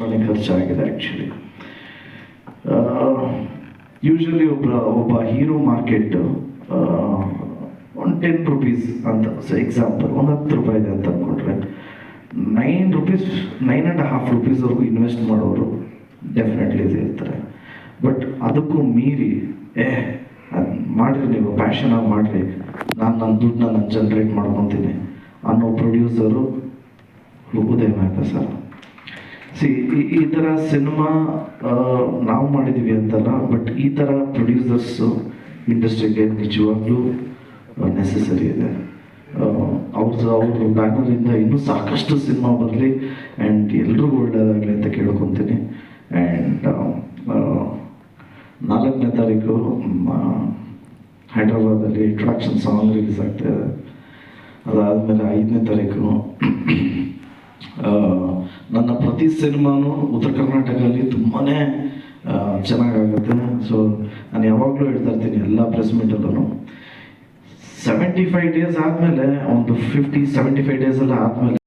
ತುಂಬಾನೇ ಖರ್ಚಾಗಿದೆ actually usually ಒಬ್ಬ ಒಬ್ಬ ಹೀರೋ ಮಾರ್ಕೆಟ್ ಒಂದು ಟೆನ್ ರುಪೀಸ್ ಅಂತ ಎಕ್ಸಾಂಪಲ್ ಒಂದು ಹತ್ತು ರೂಪಾಯಿ ಇದೆ ಅಂತ ಅಂದ್ಕೊಂಡ್ರೆ nine rupees nine and half ರುಪೀಸ್ವರೆಗೂ invest ಮಾಡೋರು ಡೆಫಿನೆಟ್ಲಿ ಇರ್ತಾರೆ ಬಟ್ ಅದಕ್ಕೂ ಮೀರಿ, ಏ, ಅದು ಮಾಡಿರಿ ನೀವು ಪ್ಯಾಷನಾಗಿ ಮಾಡಿರಿ, ನಾನು ನನ್ನ ದುಡ್ಡನ್ನ ನಾನು ಜನ್ರೇಟ್ ಮಾಡ್ಕೊತೀನಿ ಅನ್ನೋ ಪ್ರೊಡ್ಯೂಸರು ಉದಯ ಮೆಹ್ತಾ ಸರ್. ಸಿ ಈ ಥರ ಸಿನಿಮಾ ನಾವು ಮಾಡಿದ್ದೀವಿ ಅಂತಲ್ಲ ಬಟ್ ಈ ಥರ ಪ್ರೊಡ್ಯೂಸರ್ಸು ಇಂಡಸ್ಟ್ರಿಗೆ ನಿಜವಾಗ್ಲೂ ನೆಸೆಸರಿ ಇದೆ. ಅವ್ರದ್ದು ಅವ್ರ ಬ್ಯಾನರಿಂದ ಇನ್ನೂ ಸಾಕಷ್ಟು ಸಿನಿಮಾ ಬರಲಿ ಆ್ಯಂಡ್ ಎಲ್ರಿಗೂ ಒಳ್ಳೆಯದಾಗಲಿ ಅಂತ ಕೇಳ್ಕೊತೀನಿ. ಆ್ಯಂಡ್ ನಾಲ್ಕನೇ ತಾರೀಕು ಹೈದ್ರಾಬಾದಲ್ಲಿ ಟ್ರಾಕ್ಷನ್ ಸಾಂಗ್ ರಿಲೀಸ್ ಆಗ್ತಾ ಇದೆ. ಅದಾದಮೇಲೆ ಐದನೇ ತಾರೀಕು ನನ್ನ ಪ್ರತಿ ಸಿನಿಮಾನು ಉತ್ತರ ಕರ್ನಾಟಕದಲ್ಲಿ ತುಂಬಾ ಚೆನ್ನಾಗಾಗುತ್ತೆ. ಸೊ ನಾನು ಯಾವಾಗಲೂ ಹೇಳ್ತಾ ಇರ್ತೀನಿ ಎಲ್ಲ ಪ್ರೆಸ್ ಮೀಟಲ್ಲೂ ಸೆವೆಂಟಿ ಫೈವ್ ಡೇಸ್ ಆದಮೇಲೆ, ಒಂದು ಫಿಫ್ಟಿ ಸೆವೆಂಟಿ ಫೈವ್ ಡೇಸ್ ಎಲ್ಲ ಆದಮೇಲೆ